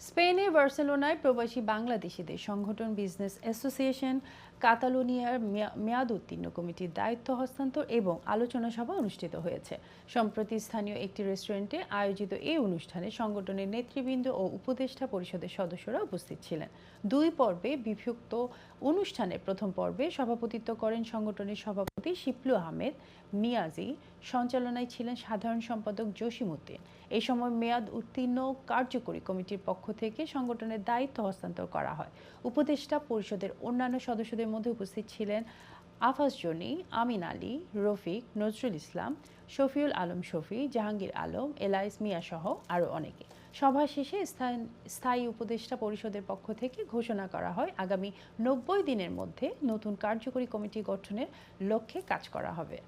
স্পেনে বার্সেলোনায় প্রবাসী বাংলাদেশিদের সংগঠন বিজনেস অ্যাসোসিয়েশন কাতালোনিয়ার মেয়াদ উত্তীর্ণ কমিটির দায়িত্ব হস্তান্তর এবং আলোচনা সভা অনুষ্ঠিত হয়েছে। সম্প্রতি স্থানীয় একটি রেস্টুরেন্টে আয়োজিত এই অনুষ্ঠানে সংগঠনের নেতৃবৃন্দ ও উপদেষ্টা পরিষদের সদস্যরা উপস্থিত ছিলেন। দুই পর্বে বিভক্ত অনুষ্ঠানের প্রথম পর্বে সভাপতিত্ব করেন সংগঠনের সভাপতি শিপলু আহমেদ, মিয়াজি, সঞ্চালনায় ছিলেন সাধারণ সম্পাদক জসিম উদ্দিন। এই সময় মেয়াদ উত্তীর্ণ কার্যকরী কমিটির পক্ষ থেকে সংগঠনের দায়িত্ব হস্তান্তর করা হয়। উপদেষ্টা পরিষদের অন্যান্য সদস্যদের মধ্যে উপস্থিত ছিলেন আফাজ জনি, আমিন আলী, রফিক, নজরুল ইসলাম, শফিউল আলম শফি, জাহাঙ্গীর আলম, এলাইস মিয়া সহ আরও অনেকে। সভা শেষে স্থায়ী উপদেষ্টা পরিষদের পক্ষ থেকে ঘোষণা করা হয়, আগামী নব্বই দিনের মধ্যে নতুন কার্যকরী কমিটি গঠনের লক্ষ্যে কাজ করা হবে।